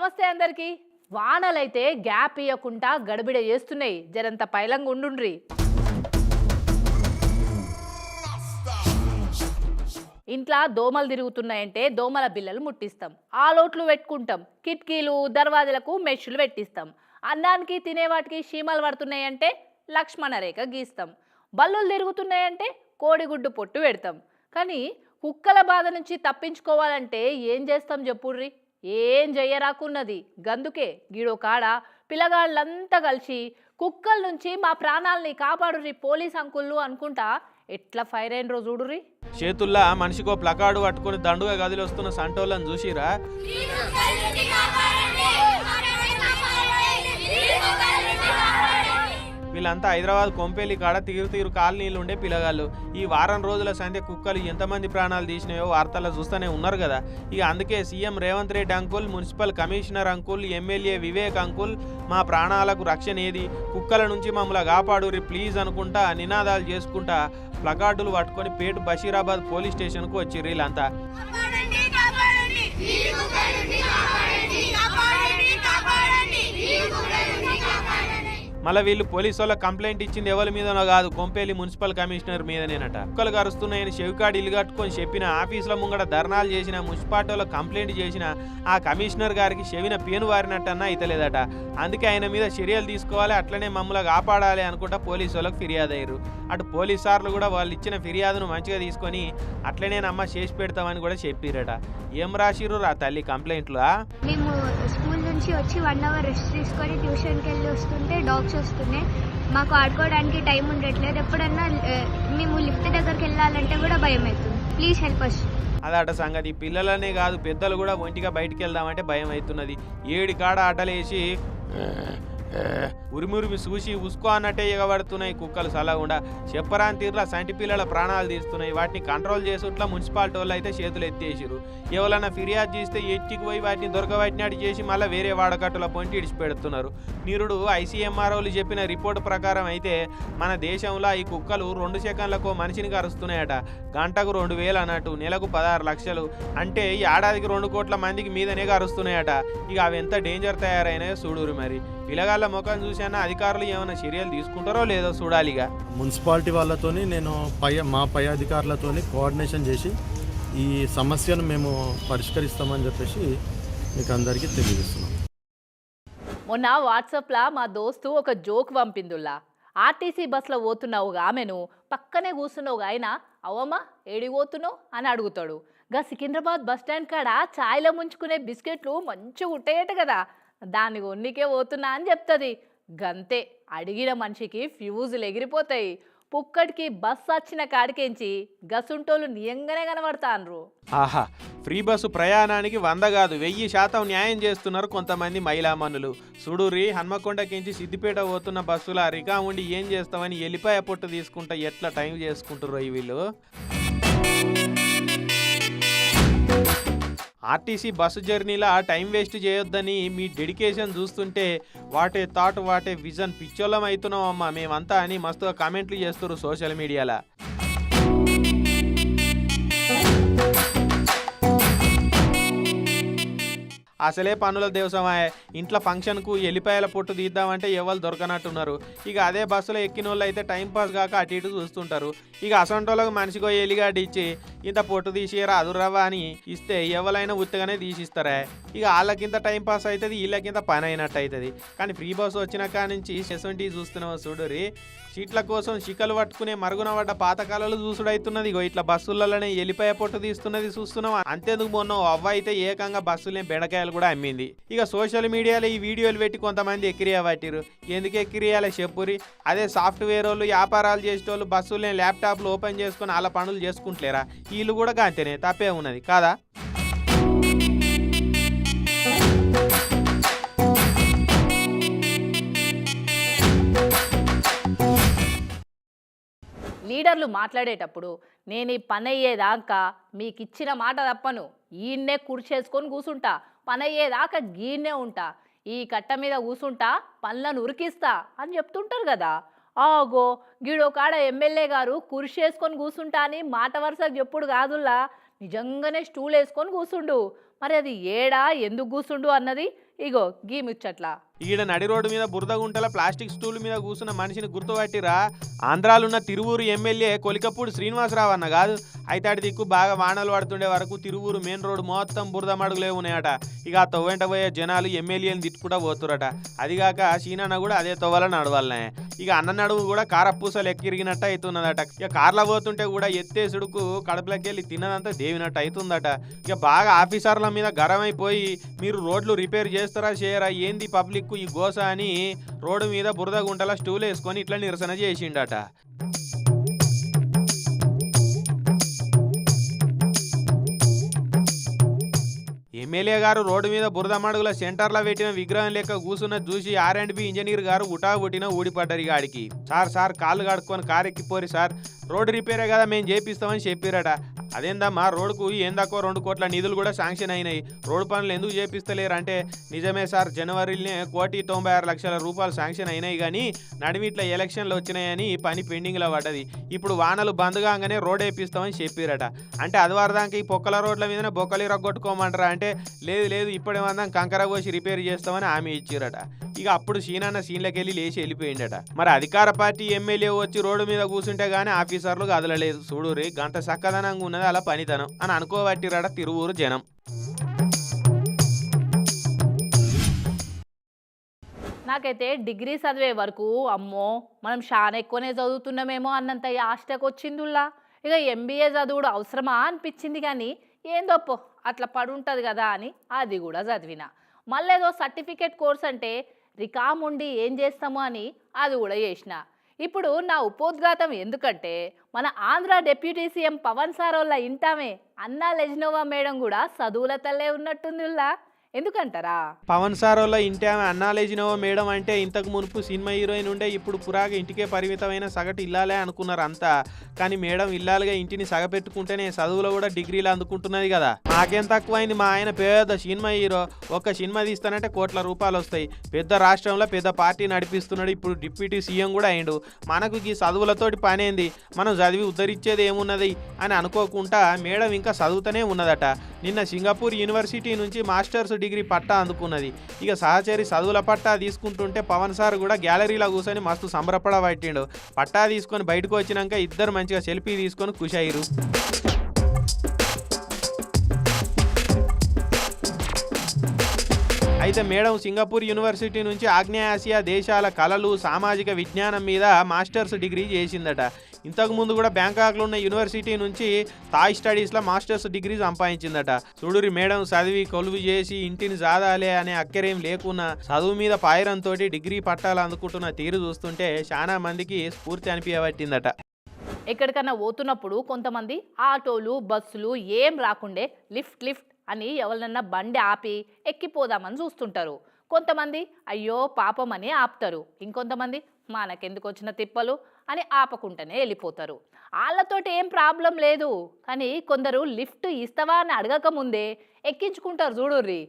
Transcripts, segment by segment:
నమస్తే అందరికి. వానలైతే గ్యాప్ ఇవ్వకుండా గడబిడ చేస్తున్నాయి. జరంత పైలంగా ఉండుండ్రి. ఇంట్లో దోమలు తిరుగుతున్నాయంటే దోమల బిల్లలు ముట్టిస్తాం. ఆ లోట్లు పెట్టుకుంటాం. కిటికీలు దర్వాజలకు మెష్లు పెట్టిస్తాం. అన్నానికి తినేవాటికి చీమలు పడుతున్నాయంటే లక్ష్మణ రేఖ గీస్తాం. బల్లులు తిరుగుతున్నాయంటే కోడిగుడ్డు పొట్టు పెడతాం. కానీ కుక్కల బాధ నుంచి తప్పించుకోవాలంటే ఏం చేస్తాం చెప్పుర్రి? ఏం చెయ్యరాకున్నది గందుకే గీడో కాడ పిల్లగాళ్ళంతా కలిసి కుక్కల నుంచి మా ప్రాణాలని కాపాడుర్రి పోలీస్ అంకుళ్ళు అనుకుంటా ఎట్లా ఫైర్ అయిన రోజు చూడుర్రి చేతుల్లా మనిషికో ప్లకార్డు పట్టుకుని దండుగా గదిలో వస్తున్న సంటోళ్ళని చూసిరా వీళ్ళంతా హైదరాబాద్ కొంపేలి కాడ తీరు తీరు కాలనీలు ఉండే పిల్లగాళ్ళు. ఈ వారం రోజుల సంధ్య కుక్కలు ఎంతమంది ప్రాణాలు తీసినాయో వార్తల్లో చూస్తూనే ఉన్నారు కదా. ఇక అందుకే CM Revanth Reddy uncle municipal commissioner uncle MLA Vivek uncle మా ప్రాణాలకు రక్షణ ఏది? కుక్కల నుంచి మమ్మల్ని కాపాడురి ప్లీజ్ అనుకుంటా నినాదాలు చేసుకుంటా ప్లకార్డులు పట్టుకొని పేటు బషీరాబాద్ పోలీస్ స్టేషన్కు వచ్చి వీళ్ళంతా. మళ్ళీ వీళ్ళు పోలీసు వాళ్ళ కంప్లైంట్ ఇచ్చింది ఎవరి మీదనో కాదు కొంపేలి మున్సిపల్ కమిషనర్ మీదనేనట. కుక్కలు కరుస్తున్నాయని చెవికాడు ఇల్లు కట్టుకొని చెప్పిన ఆఫీసుల ముంగడ ధర్నాలు చేసిన మున్సిపాలిటీలో కంప్లైంట్ చేసిన ఆ కమిషనర్ గారికి చెవిన పేను వారినట్టన్నా ఇతలేదట అందుకే ఆయన మీద చర్యలు తీసుకోవాలి అట్లనే మమ్మల్ని కాపాడాలి అనుకుంటా పోలీసు వాళ్ళకి ఫిర్యాదు అయ్యారు అటు పోలీసు సార్లు కూడా వాళ్ళు ఇచ్చిన ఫిర్యాదును మంచిగా తీసుకొని అట్లనేనమ్మా చేసి పెడతామని కూడా చెప్పిరట. ఏం రాసిరు రా తల్లి కంప్లైంట్లు మేము నుంచి వచ్చి వన్ అవర్ రెస్ట్ తీసుకొని ట్యూషన్కి వెళ్ళి వస్తుంటే డాగ్స్ వస్తున్నాయి. మాకు ఆడుకోవడానికి టైం ఉండట్లేదు. ఎప్పుడన్నా మేము లిఫ్ట్ దగ్గరికి వెళ్ళాలంటే కూడా భయం అవుతుంది. ప్లీజ్ హెల్ప్ అస్ అదట సంగతి. పిల్లలనే కాదు పెద్దలు కూడా ఒంటిగా బయటికి వెళ్దామంటే భయం అవుతున్నది. ఏడు కాడ ఆటలేసి ఉరిమురిమి చూసి ఉసుకో అన్నట్టే ఎగబడుతున్నాయి కుక్కలు సలగుండా. చెప్పరాని తీరులా సంటి పిల్లల ప్రాణాలు తీస్తున్నాయి వాటిని కంట్రోల్ చేసుట్లా మున్సిపాలిటీ వాళ్ళు అయితే చేతులు ఎత్తేసిరు ఎవరైనా ఫిర్యాదు చేస్తే ఎట్టికి పోయి వాటిని దొరకబట్టినట్టు చేసి మళ్ళీ వేరే వాడకట్టుల పొంటి ఇడిచిపెడుతున్నారు. నిరుడు ఐసీఎంఆర్ఓలు చెప్పిన రిపోర్టు ప్రకారం అయితే మన దేశంలో ఈ కుక్కలు రెండు సెకండ్లకు మనిషిని కరుస్తున్నాయట. గంటకు రెండు వేలు అన్నట్టు నెలకు పదహారు లక్షలు. అంటే ఈ ఏడాదికి రెండు కోట్ల మందికి మీదనే కరుస్తున్నాయట. ఇక అవి ఎంత డేంజర్ తయారైనాయో చూడురు మరి. పిల్లగాళ్ళ ముఖం చూసానా అధికారులు ఏమైనా చర్యలు తీసుకుంటారో లేదో చూడాలిగా. మున్సిపాలిటీ వాళ్ళతోని నేను పై మా పై అధికారులతోని కోఆర్డినేషన్ చేసి ఈ సమస్యను మేము పరిష్కరిస్తామని చెప్పేసి మీకు అందరికీ తెలియజేస్తున్నాం. మొన్న వాట్సాప్లో మా దోస్తు ఒక జోక్ పంపిందుల్లా. ఆర్టీసీ బస్సులో పోతున్నావు ఆమెను పక్కనే కూర్చున్నావు ఆయన అవమ్మా ఏడికి పోతున్నావు? అని అడుగుతాడు. గా సికింద్రాబాద్ బస్ స్టాండ్ కాడ ఛాయ్లో ముంచుకునే బిస్కెట్లు మంచిగా ఉంటాయట కదా దాన్ని కొన్నికే పోతున్నా అని చెప్తుంది. గంతే అడిగిన మనిషికి ఫ్యూజులు ఎగిరిపోతాయి. పుక్కడికి బస్ వచ్చిన కాడికేంచి గసుంటోళ్ళు నియంగానే కనబడతాన్రు. ఆహా ఫ్రీ బస్సు ప్రయాణానికి వంద కాదు వెయ్యి శాతం న్యాయం చేస్తున్నారు కొంతమంది మహిళామణులు సుడూరి హన్మకొండకించి సిద్దిపేట పోతున్న బస్సుల రికా ఉండి ఏం చేస్తామని ఎలిపాయ పొట్టు తీసుకుంటా ఎట్లా టైం చేసుకుంటారు వీళ్ళు? ఆర్టీసీ బస్సు జర్నీలా టైం వేస్ట్ చేయొద్దని మీ డెడికేషన్ చూస్తుంటే what a thought what a vision పిచ్చోళ్ళం అవుతున్నాం అమ్మా మేమంతా అని మస్తుగా కామెంట్లు చేస్తారు సోషల్ మీడియాలో. అసలే పనుల దేవసమాయ. ఇంట్లో ఫంక్షన్కు ఎల్లిపాయల పొట్టు తీద్దామంటే ఎవరు దొరకనట్టున్నారు. ఇక అదే బస్సులో ఎక్కిన వాళ్ళు అయితే టైంపాస్ కాక అటు ఇటు చూస్తుంటారు. ఇక అసంటోళ్ళకు మనిషికో ఎలిగాడిచ్చి ఇంత పొట్టు తీసి రాదురవ్వా అని ఇస్తే ఎవరైనా ఉత్తగానే తీసిస్తారా. ఇక వాళ్ళకింత టైం పాస్ అవుతుంది వీళ్ళకింత పని అయినట్టు అవుతుంది కానీ ఫ్రీ బస్ వచ్చిన కాడ నుంచి సెసంటీ చూస్తున్నావు చూడురి సీట్ల కోసం చికలు పట్టుకునే మరుగున పడ్డ పాతకాలలో చూసుడైతున్నది. ఇగో ఇట్లా బస్సులలోనే ఎలిపాయ పొట్టు తీస్తున్నది చూస్తున్నాం అంతేందుకు మొన్న అవ్వ అయితే ఏకంగా బస్సులే బెండకాయలు కూడా అమ్మింది. ఇక సోషల్ మీడియాలో ఈ వీడియోలు పెట్టి కొంతమంది ఎక్కిరియా పట్టిరు ఎందుకు ఎక్కిరియాలే చెప్పురి అదే సాఫ్ట్వేర్ వాళ్ళు వ్యాపారాలు చేసేటోళ్ళు బస్సులే ల్యాప్టాప్లు ఓపెన్ చేసుకుని వాళ్ళ పనులు చేసుకుంటలేరా? వీళ్ళు కూడా అంతేనే తప్పే ఉన్నది కాదా? లీడర్లు మాట్లాడేటప్పుడు నేను ఈ పని అయ్యేదాకా మీకు ఇచ్చిన మాట తప్పను. ఈయన్నే కుర్చేసుకొని కూసుంటా. పని అయ్యేదాకా గీన్నే ఉంటా. ఈ కట్ట మీద కూసుంటా పనులను ఉరికిస్తా అని చెప్తుంటారు కదా. ఆగో గిడోకాడ ఎమ్మెల్యే గారు కుర్షి వేసుకొని కూర్చుంటా అని మాట వరుసకు చెప్పుడు కాదుల్లా నిజంగానే స్టూల్ వేసుకొని కూర్చుండు మరి అది ఏడా? ఎందుకు కూర్చుండు అన్నది? ఇగో గీ ముచ్చట్లా. ఈడ నడి రోడ్డు మీద బురద గుంటల ప్లాస్టిక్ స్టూల్ మీద కూర్చున్న మనిషిని గుర్తుపట్టిరా? ఆంధ్రాలున్న తిరువూరు ఎమ్మెల్యే కొలికపూడి శ్రీనివాసరావు అన్న కాదు. అయితే అటు దిక్కు బాగా వానలు పడుతుండే వరకు తిరువూరు మెయిన్ రోడ్ మొత్తం బురద మడుగులే ఉన్నాయట. ఇక ఆ పోయే జనాలు ఎమ్మెల్యేని తిట్టుకుంటా పోతురట. అదిగాక సీనన్న కూడా అదే తొవ్వల నడవాలనే. ఇక అన్న నడువు కూడా కారపూసలు ఎక్కిరిగినట్టు అవుతున్నదట ఇక కార్లో పోతుంటే కూడా ఎత్తేసుడుకు కడుపులోకి వెళ్ళి తిన్నదంతా దేవినట్టు అవుతుందట ఇక బాగా ఆఫీసర్ల మీద గరం అయిపోయి మీరు రోడ్లు రిపేర్ చేస్తారా చేయరా ఏంది పబ్లిక్ ఈ గోస అని రోడ్డు మీద బురద గుంటలా స్టూలు వేసుకొని ఇట్లా నిరసన చేసిండట. ఎమ్మెల్యే గారు రోడ్డు మీద బురద మడుగుల సెంటర్లో పెట్టిన విగ్రహం లెక్క కూసున్న చూసి ఆర్ అండ్ బి ఇంజనీర్ గారు ఉటా ఉటిన ఊడిపడ్డారు గాడికి. సార్ సార్ కాళ్ళు కడుక్కొని కారు ఎక్కిపోరి సార్. రోడ్డు రిపేరే కదా మేము చేపిస్తామని చెప్పిరట. అదేందమ్మా రోడ్డుకు ఏందాకో రెండు కోట్ల నిధులు కూడా శాంక్షన్ అయినాయి. రోడ్డు పనులు ఎందుకు చేపిస్తలేరు అంటే నిజమే సార్ జనవరిలోనే కోటి తొంభై ఆరు లక్షల రూపాయలు శాంక్షన్ అయినాయి కానీ నడిమిట్ల ఎలక్షన్లు వచ్చినాయని ఈ పని పెండింగ్లో పడ్డది. ఇప్పుడు వానలు బంద్ కాగానే రోడ్ వేపిస్తామని చెప్పిరట. అంటే అదివారదానికి ఈ పొక్కల రోడ్ల మీదనే బొక్కలు రగ్గొట్టుకోమంటారా అంటే లేదు లేదు ఇప్పుడేమందాం కంకర పోసి రిపేర్ చేస్తామని హామీ ఇచ్చిరట. ఇక అప్పుడు సీనన్న సీన్లకి వెళ్ళి లేచి వెళ్ళిపోయిండట. మరి అధికార పార్టీ ఎమ్మెల్యే వచ్చి రోడ్డు మీద కూర్చుంటే గానీ ఆఫీసర్లు కదలలేదు చూడురి గంట చక్కదనంగా ఉన్నది అలా పనితనం అని అనుకోబట్టిరట తిరువూరు జనం. నాకైతే డిగ్రీ చదివే వరకు అమ్మో మనం చాలా ఎక్కువనే చదువుతున్నామేమో అన్నంత ఆశకు వచ్చిందిలా ఇక ఎంబీఏ చదువుడు అవసరమా అనిపించింది కానీ ఏందోపో అట్లా పడుంటుంది కదా అని అది కూడా చదివిన. మళ్ళీ ఏదో సర్టిఫికేట్ కోర్స్ అంటే రికాముండి ఏం చేస్తాము అని అది కూడా చేసిన. ఇప్పుడు నా ఉపోద్ఘాతం ఎందుకంటే మన Andhra deputy CM Pawan sir వాళ్ళ ఇంటామే అన్నా లెజ్నోవా మేడం కూడా చదువుల తల్లే ఉన్నట్టుందిలా ఎందుకంటారా? పవన్ సారోలో ఇంటి ఆమె అన్నాలేజినవో మేడం అంటే ఇంతకు మునుపు సినిమా హీరోయిన్ ఉండే ఇప్పుడు పురాగా ఇంటికే పరిమితమైన సగటు ఇల్లాలే అనుకున్నారు అంతా. కానీ మేడం ఇల్లాలుగా ఇంటిని సగపెట్టుకుంటేనే చదువులో కూడా డిగ్రీలు అందుకుంటున్నది కదా. మాకేం తక్కువైంది? మా ఆయన పెద్ద సినిమా హీరో. ఒక సినిమా తీస్తానంటే కోట్ల రూపాయలు వస్తాయి. పెద్ద రాష్ట్రంలో పెద్ద పార్టీ నడిపిస్తున్నాడు. ఇప్పుడు డిప్యూటీ సీఎం కూడా అయిండు. మనకు ఈ చదువులతోటి పనేంది? మనం చదివి ఉద్ధరించేది ఏమున్నది? అని అనుకోకుండా మేడం ఇంకా చదువుతూనే ఉన్నదట. నిన్న సింగపూర్ యూనివర్సిటీ నుంచి మాస్టర్స్ డిగ్రీ పట్టా అందుకున్నది. ఇక సహచరి చదువుల పట్టా తీసుకుంటుంటే పవన్ సార్ కూడా గ్యాలరీలో కూర్చొని మస్తు సంబరపడ పట్టిండు పట్టా తీసుకొని బయటకు వచ్చినాక ఇద్దరు మంచిగా సెల్ఫీ తీసుకొని ఖుషి అయ్యారు అయితే మేడం సింగపూర్ యూనివర్సిటీ నుంచి ఆగ్నేయాసియా దేశాల కళలు సామాజిక విజ్ఞానం మీద మాస్టర్స్ డిగ్రీ చేసిందట. ఇంతకు ముందు కూడా బ్యాంకాక్లో ఉన్న యూనివర్సిటీ నుంచి థాయ్ స్టడీస్లో మాస్టర్స్ డిగ్రీ సంపాదించిందట. చూడురి మేడం చదివి కొలువు చేసి ఇంటిని జాదాలే అనే అక్కరేం లేకున్నా చదువు మీద పాయరంతో డిగ్రీ పట్టాలు అందుకుంటున్న తీరు చూస్తుంటే చాలా మందికి స్ఫూర్తి అనిపించబట్టిందట. ఎక్కడికన్నా పోతున్నప్పుడు కొంతమంది ఆటోలు బస్సులు ఏం రాకుండే లిఫ్ట్ లిఫ్ట్ అని ఎవరినన్నా బండి ఆపి ఎక్కిపోదామని చూస్తుంటారు. కొంతమంది అయ్యో పాపం అని ఆపుతారు. ఇంకొంతమంది మనకెందుకు వచ్చిన తిప్పలు అని ఆపకుండానే వెళ్ళిపోతారు. వాళ్ళతోటి ఏం ప్రాబ్లం లేదు. కానీ కొందరు లిఫ్ట్ ఇస్తావా అని అడగక ముందే ఎక్కించుకుంటారు చూడుర్రి.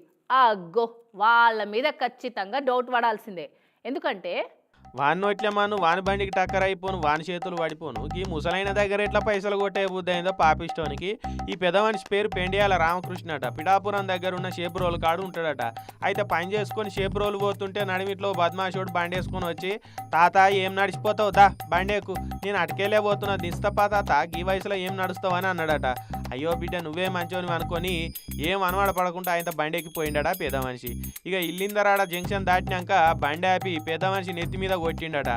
అగ్గో వాళ్ళ మీద ఖచ్చితంగా డౌట్ పడాల్సిందే. ఎందుకంటే వాని నోట్లే మాను వాని బండికి టక్కర్ అయిపోను వాని చేతులు పడిపోను. ఈ ముసలైన దగ్గర ఎట్లా పైసలు కొట్టే బుద్ధి అయిందో పాపిష్టోనికి. ఈ పెద్ద మనిషి పేరు పెండియాల రామకృష్ణ అట పిఠాపురం దగ్గర ఉన్న షేపురోలు కాడు ఉంటాడట. అయితే పని చేసుకొని షేప్ రోలు పోతుంటే నడిమిట్లో బద్మాషోడు బండి వేసుకొని వచ్చి తాత ఏం నడిచిపోతావు? దా బండేకు నేను అటుకెళ్ళే పోతున్నా. దిస్తపా తాత ఈ వయసులో ఏం నడుస్తావు? అని అన్నాడట. అయ్యో బిడ్డ నువ్వే మంచోని అనుకొని ఏం అనవాడ పడకుండా ఆయన బండి ఎక్కిపోయిండట పెద్ద మనిషి. ఇక ఇల్లిందరాడ జంక్షన్ దాటినాక బండి ఆపి పేద మనిషి నెత్తి మీద కొట్టిండట.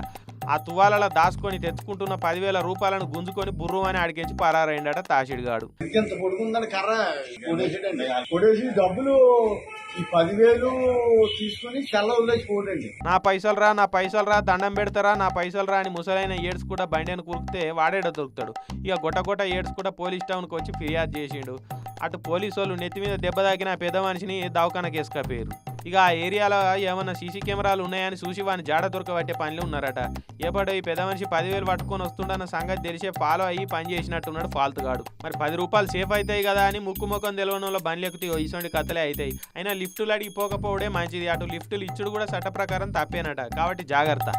ఆ తువాలలో దాచుకొని తెచ్చుకుంటున్న పదివేల రూపాయలను గుంజుకొని బుర్రు అని అడిగించి పరారైండట డబ్బులు ఈ పదివేలు తీసుకొని పోడండి నా పైసలు రా నా పైసలు రా దండం పెడతారా నా పైసలు రా అని ముసలైన ఏడ్స్ కూడా బండిని కురికితే వాడేడ దొరుకుతాడు. ఇక గొట్ట గొట్ట ఏడ్స్ కూడా పోలీస్ టౌన్కి వచ్చి ఫిర్యాదు చేసిండు. అటు పోలీసు వాళ్ళు నెత్తి మీద దెబ్బ తాకిన పెద్ద మనిషిని దవాఖానకి వేసుకపోయారు ఇక ఆ ఏరియాలో ఏమన్నా సీసీ కెమెరాలు ఉన్నాయని చూసి వాడిని జాడ దొరకబట్టే పనిలో ఉన్నారట. ఏపాడో ఈ పెద్ద మనిషి పదివేలు పట్టుకొని వస్తుండన్న సంగతి తెలిసే ఫాలో అయ్యి పని చేసినట్టున్నాడు ఫాల్తుగాడు. మరి పది రూపాయలు సేఫ్ అవుతాయి కదా అని ముక్కు ముఖం తెలియని వాళ్ళ బండ్లు ఎక్కుతాయి. ఇటువంటి కథలే అవుతాయి. అయినా లిఫ్టులు అడిగి పోకపోవడే మంచిది. అటు లిఫ్టులు ఇచ్చుడు కూడా చట్ట ప్రకారం తప్పేనట. కాబట్టి జాగ్రత్త.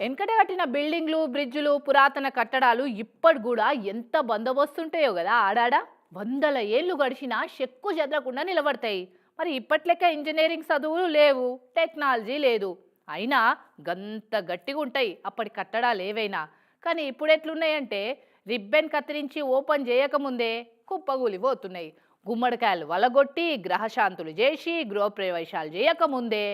వెనకట కట్టిన బిల్డింగ్లు బ్రిడ్జ్లు పురాతన కట్టడాలు ఇప్పటి కూడా ఎంత బందోబస్తు ఉంటాయో కదా ఆడాడ. వందల ఏళ్ళు గడిచినా చెక్కు చెదరకుండా నిలబడతాయి. మరి ఇప్పట్లెక్క ఇంజనీరింగ్ చదువులు లేవు టెక్నాలజీ లేదు. అయినా గంత గట్టిగా ఉంటాయి అప్పటి కట్టడాలు ఏవైనా. కానీ ఇప్పుడు ఎట్లున్నాయంటే రిబ్బెన్ కత్తిరించి ఓపెన్ చేయకముందే కుప్పగూలిపోతున్నాయి. గుమ్మడికాయలు వలగొట్టి గ్రహశాంతులు చేసి గృహప్రవేశాలు చేయకముందే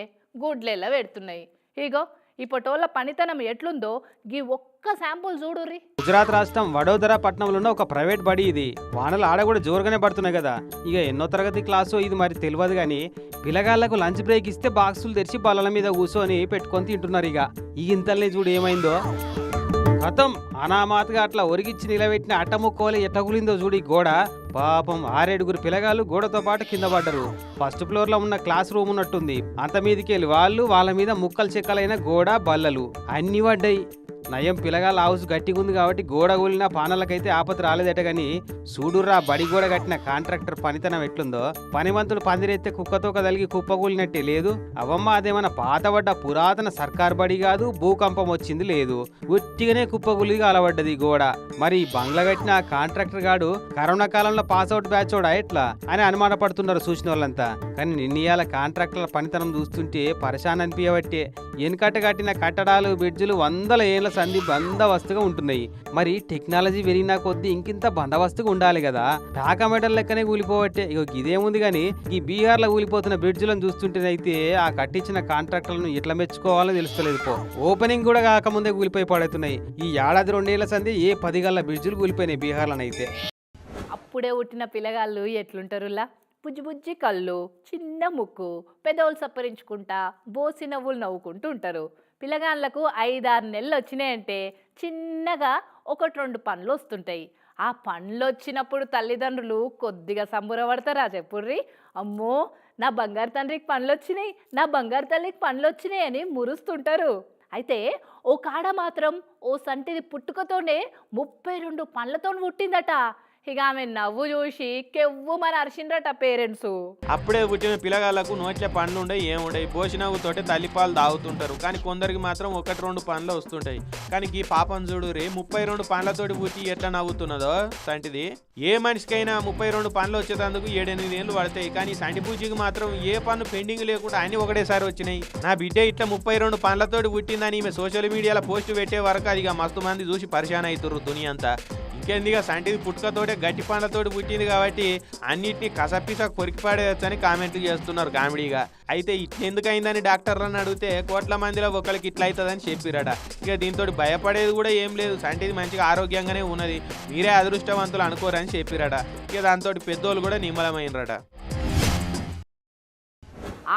గుడ్లెల్ల పెడుతున్నాయి. ఇగో ఇప్పటోళ్ళ పనితనం ఎట్లుందో గీ ఒక్క శాంపుల్ చూడుర్రి. గుజరాత్ రాష్ట్రం వడోదర పట్టణంలో ఉన్న ఒక ప్రైవేట్ బడి ఇది. వానలు ఆడ కూడా జోరుగానే పడుతున్నాయి కదా. ఇక ఎన్నో తరగతి క్లాసు ఇది మరి తెలియదు కానీ పిల్లగాళ్ళకు లంచ్ బ్రేక్ ఇస్తే బాక్సులు తెరిచి బల్లల మీద కూర్చొని పెట్టుకొని తింటున్నారు ఇక. ఈ ఇంతల్ని చూడు ఏమైందో? కథం అనామాతగా అట్లా ఒరిగిచ్చి నిలబెట్టిన అట్టముక్కోవాలి ఎట్టగులిందో చూడి గోడ. పాపం ఆరేడుగురు పిల్లగాళ్ళు గోడతో పాటు కింద పడ్డరు. ఫస్ట్ ఫ్లోర్లో ఉన్న క్లాస్ రూమ్ ఉన్నట్టుంది. అంత మీదకి వెళ్ళి వాళ్ళు వాళ్ళ మీద ముక్కలు చెక్కలైన గోడ బల్లలు అన్ని పడ్డాయి. నయం పిల్లగాళ్ళ హౌస్ గట్టిగా ఉంది కాబట్టి గోడ కూలిన పానలకైతే ఆపత్తి రాలేదట గాని చూడుర్రా బడి గోడ కట్టిన కాంట్రాక్టర్ పనితనం ఎట్లుందో పనిమంతులు పందిరెత్తే కుక్కతో కదలిగి కుప్పగూలినట్టే లేదు. అవమ్మ అదేమన్నా పాతబడ్డ పురాతన సర్కార్ బడి కాదు భూకంపం వచ్చింది లేదు. ఉట్టిగానే కుప్పకూలిగా అలవడ్డది ఈ గోడ. మరి ఈ బంగ్లా కట్టిన కాంట్రాక్టర్ గాడు కరోనా కాలంలో పాస్ అవుట్ బ్యాచ్ కూడా ఎట్లా? అని అనుమాన పడుతున్నారు చూసిన వాళ్ళంతా కానీ నిన్నయాల కాంట్రాక్టర్ల పనితనం చూస్తుంటే పరిశాన్ అనిపించబట్టే వెనుకట కట్టిన కట్టడాలు బ్రిడ్జులు వందల ఏళ్ళ సంధి బందోబస్తుగా ఉంటున్నాయి. మరి టెక్నాలజీ పెరిగినా కొద్దీ ఇంకింత బందోబస్తుగా ఉండాలి కదా. టాకామెటల్ లెక్కనే కూలిపోవట్టే. ఇక ఇదేముంది కానీ ఈ బీహార్లో కూలిపోతున్న బ్రిడ్జులను చూస్తుంటేనైతే ఆ కట్టించిన కాంట్రాక్టర్లను ఎట్లా మెచ్చుకోవాలో తెలుస్తలేదు పో. ఓపెనింగ్ కూడా కాకముందే కూలిపోయి పడుతున్నాయి. ఈ ఏడాది రెండేళ్ళ సంధి ఏ పది బ్రిడ్జ్లు బ్రిడ్జులు కూలిపోయినాయి బీహార్లోనైతే. అప్పుడే పుట్టిన పిల్లగాళ్ళు ఎట్లుంటారులా బుజ్జి బుజ్జి కళ్ళు చిన్న ముక్కు పెదవులు సప్పరించుకుంటా బోసి నవ్వులు నవ్వుకుంటూ ఉంటారు. పిల్లగాళ్ళకు ఐదారు నెలలు వచ్చినాయంటే చిన్నగా ఒకటి రెండు పండ్లు వస్తుంటాయి. ఆ పండ్లు వచ్చినప్పుడు తల్లిదండ్రులు కొద్దిగా సంబురపడతారా చెప్పుర్రి? అమ్మో నా బంగారు తండ్రికి పండ్లు వచ్చినాయి నా బంగారు తల్లికి పండ్లు వచ్చినాయి అని మురుస్తుంటారు. అయితే ఓ కాడ మాత్రం ఓ సంటిది పుట్టుకతోనే ముప్పై రెండు పండ్లతో పుట్టిందట. ఇక ఆమె నవ్వు చూసి కెవ్వు మన పేరెంట్స్ అప్పుడే పుట్టిన పిల్లగాళ్ళకు నోట్ల పండ్లు ఉండయి ఏముండయి? పోషినవ్వుతోటి తల్లిపాలు తాగుతుంటారు. కానీ కొందరికి మాత్రం ఒకటి రెండు పండ్లు వస్తుంటాయి. కానీ ఈ పాపం చూడు రే ముప్పై రెండు పండ్లతోటి పుట్టి ఎట్లా నవ్వుతున్నదో? సంటిది? ఏ మనిషికైనా ముప్పై రెండు పండ్లు వచ్చేటందుకు ఏడెనిమిది ఏళ్ళు పడతాయి. కానీ సంటి పూజకి మాత్రం ఏ పన్ను పెండింగ్ లేకుండా అన్ని ఒకటేసారి వచ్చినాయి. నా బిడ్డ ఇట్లా ముప్పై రెండు పండ్లతోటి పుట్టిందని ఈమె సోషల్ మీడియాలో పోస్ట్ పెట్టే వరకు అది మస్తు మంది చూసి పరిశాన్ అవుతుర్రు దునియంతా. అంతా ఇంకేందిగా సంటిది పుట్టుకతోటే గట్టి పండ్లతోటి పుట్టింది కాబట్టి అన్నిటినీ కసపిస కొరికి పాడేయచ్చని కామెంట్లు చేస్తున్నారు కామెడీగా అయితే ఇట్లెందుకైందని డాక్టర్లను అడిగితే కోట్ల మందిలో ఒకరికి ఇట్లా అవుతుందని చెప్పిరట. ఇక దీంతో భయపడేది కూడా ఏం లేదు. సంటిది మంచిగా ఆరోగ్యంగానే ఉన్నది. మీరే అదృష్టవంతులు అనుకోరని చెప్పిరట. ఇక దాంతో పెద్దోళ్ళు కూడా నిమ్మలమైనరట.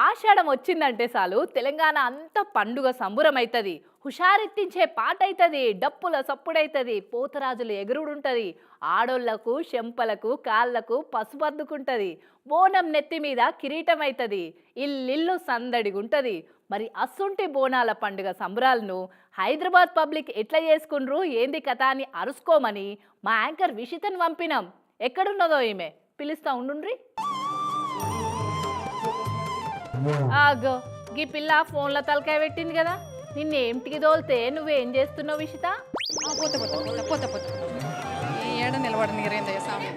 ఆషాఢం వచ్చిందంటే చాలు. తెలంగాణ అంతా పండుగ సంబురం అవుతుంది హుషారెత్తించే పాట అవుతుంది డప్పుల సప్పుడైతుంది పోతరాజులు ఎగురుడుంటుంది. ఆడోళ్ళకు చెంపలకు కాళ్ళకు పసుపద్దుకుంటుంది బోనం నెత్తి మీద కిరీటం అవుతుంది ఇల్లిల్లు సందడిగుంటది. మరి అస్సుంటి బోనాల పండుగ సంబరాలను హైదరాబాద్ పబ్లిక్ ఎట్లా చేసుకుండ్రు? ఏంది కథ అని అరుసుకోమని మా యాంకర్ విషితను పంపినాం. ఎక్కడున్నదో ఈమె? పిలుస్తా ఉండుండ్రి. ఆగో. గీ పిల్ల ఫోన్ల తలకాయ పెట్టింది కదా నిన్న ఏమిటికి తోలితే నువ్వేం చేస్తున్నావు విషిత? పోతే పోతే ఏడ స్వామి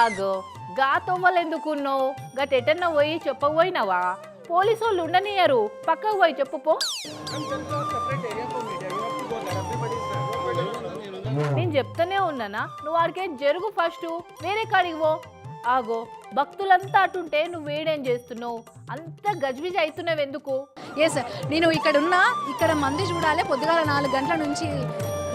ఆగో. గా తొవ్వలు ఎందుకున్నావు గట్ ఎటన్నా పోయి చెప్పకపోయినావా? పోలీసు వాళ్ళు ఉండనియరు పక్కకు పోయి చెప్పుపో. నేను చెప్తానే ఉన్నానా? నువ్వు ఆడికే జరుగు ఫస్ట్? వేరే కాడికి పో. ఆగో భక్తులంతా అటుంటే నువ్వు వేడేం చేస్తున్నావు? అంత గజ్విజ్ అవుతున్నావు ఎందుకు? ఎస్ నేను ఇక్కడ ఉన్నా ఇక్కడ మంది చూడాలి. పొద్దుగాల నాలుగు గంటల నుంచి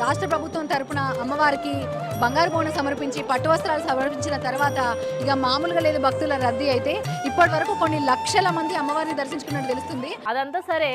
రాష్ట్ర ప్రభుత్వం తరపున అమ్మవారికి బంగారు బోనం సమర్పించి పట్టు వస్త్రాలు సమర్పించిన తర్వాత ఇక మామూలుగా లేదు భక్తుల రద్దీ అయితే ఇప్పటి వరకు కొన్ని లక్షల మంది అమ్మవారిని దర్శించుకున్నట్టు తెలుస్తుంది. అదంతా సరే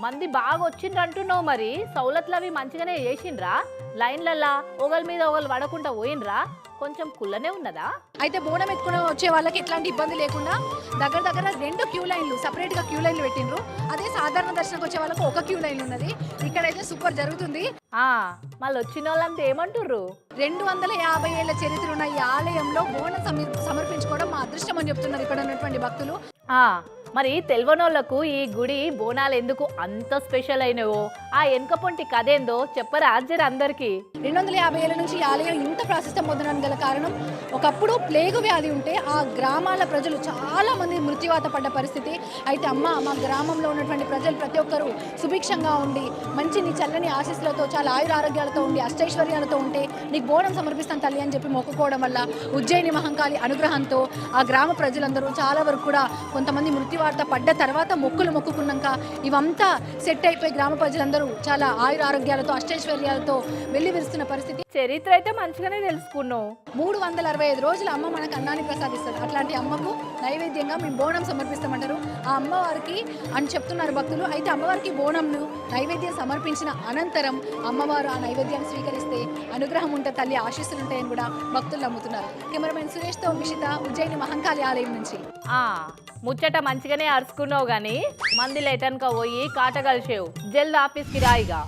మంది బాగా వచ్చిండ్రు అంటున్నావు మరి. సౌలత్లు అవి మంచిగానే చేసిండ్రా. లైన్లల్లా ఒకరి మీద ఒకరు పడకుండా పోయినరా కొంచెం కుల్లనే ఉన్నదా? అయితే బోనం ఎత్తుకుని వచ్చే వాళ్ళకి ఎట్లాంటి ఇబ్బంది లేకుండా దగ్గర దగ్గర రెండు క్యూ లైన్లు సపరేట్గా క్యూ లైన్లు పెట్టిండ్రు. అదే సాధారణ దర్శనకు వచ్చే వాళ్ళకి ఒక క్యూ లైన్ ఉన్నది. ఇక్కడైతే సూపర్ జరుగుతుంది. ఆ మళ్ళీ వచ్చిన వాళ్ళంతా ఏమంటుర్రు? రెండు వందల యాభై ఏళ్ళ చరిత్ర ఉన్న ఈ ఆలయంలో బోనం సమీ- సమర్పించుకోవడం మా అదృష్టం అని చెప్తున్నారు ఇక్కడ ఉన్నటువంటి భక్తులు. ఆ మరి తెల్వనోళ్ళకు ఈ గుడి బోనాలు ఎందుకు అంత స్పెషల్ అయినవో? ఆ ఎనకపొంటి పొంటి కథేందో చెప్పరా జర అందరికీ. రెండు వందల యాభై ఏళ్ళ నుంచి ఈ ఆలయం ఇంత ప్రాశస్త్యం పొందడానికి గల కారణం ఒకప్పుడు ప్లేగు వ్యాధి ఉంటే ఆ గ్రామాల ప్రజలు చాలా మంది మృత్యువాత పడ్డ పరిస్థితి. అయితే అమ్మ మా గ్రామంలో ఉన్నటువంటి ప్రజలు ప్రతి ఒక్కరూ సుభిక్షంగా ఉండి మంచి నీ చల్లని ఆశీస్సులతో చాలా ఆయుర ఆరోగ్యాలతో ఉండి అష్టైశ్వర్యాలతో ఉంటే నీకు బోనం సమర్పిస్తాను తల్లి అని చెప్పి మొక్కుకోవడం వల్ల ఉజ్జయిని మహంకాళి అనుగ్రహంతో ఆ గ్రామ ప్రజలందరూ చాలా వరకు కూడా కొంతమంది మృత్యువార్త పడ్డ తర్వాత మొక్కులు మొక్కుకున్నాక ఇవంతా సెట్ అయిపోయి గ్రామ ప్రజలందరూ చాలా ఆయుర ఆరోగ్యాలతో అష్టైశ్వర్యాలతో వెళ్ళి విరుస్తున్న పరిస్థితి. చరిత్ర అయితే మంచిగానే తెలుసుకున్నావు. మూడు వందల అరవై ఐదు రోజులు అమ్మ మనకు అన్నాన్ని ప్రసాదిస్తుంది. అట్లాంటి అమ్మకు నైవేద్యంగా మేము బోనం సమర్పిస్తామంటారు. ఆ అమ్మవారికి అని చెప్తున్నారు భక్తులు. అయితే అమ్మవారికి బోనంను నైవేద్యం సమర్పించిన అనంతరం అమ్మవారు ఆ నైవేద్యాన్ని స్వీకరిస్తే అనుగ్రహం ఉంటే తల్లి ఆశీస్సులు ఉంటాయని కూడా భక్తులు నమ్ముతున్నారు. కెమెరామెన్ సురేష్తో విషిత ఉజ్జయిని మహంకాళి ఆలయం నుంచి. ఆ. ముచ్చట మంచిగానే అరుచుకున్నావు గానీ మంది లేటన్క పోయి కాట కలిసేవు. జల్ది ఆఫీస్కి రాయిగా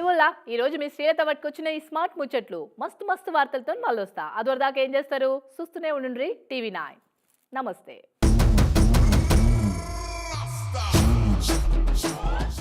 ఇవల్ల ఈరోజు మీ శ్రేయత పట్టుకొచ్చిన ఈ స్మార్ట్ ముచ్చట్లు. మస్తు మస్తు వార్తలతో మళ్ళీ వస్తా అదివరదాకా ఏం చేస్తారు? చూస్తూనే ఉండండి టీవీ నైన్ నమస్తే.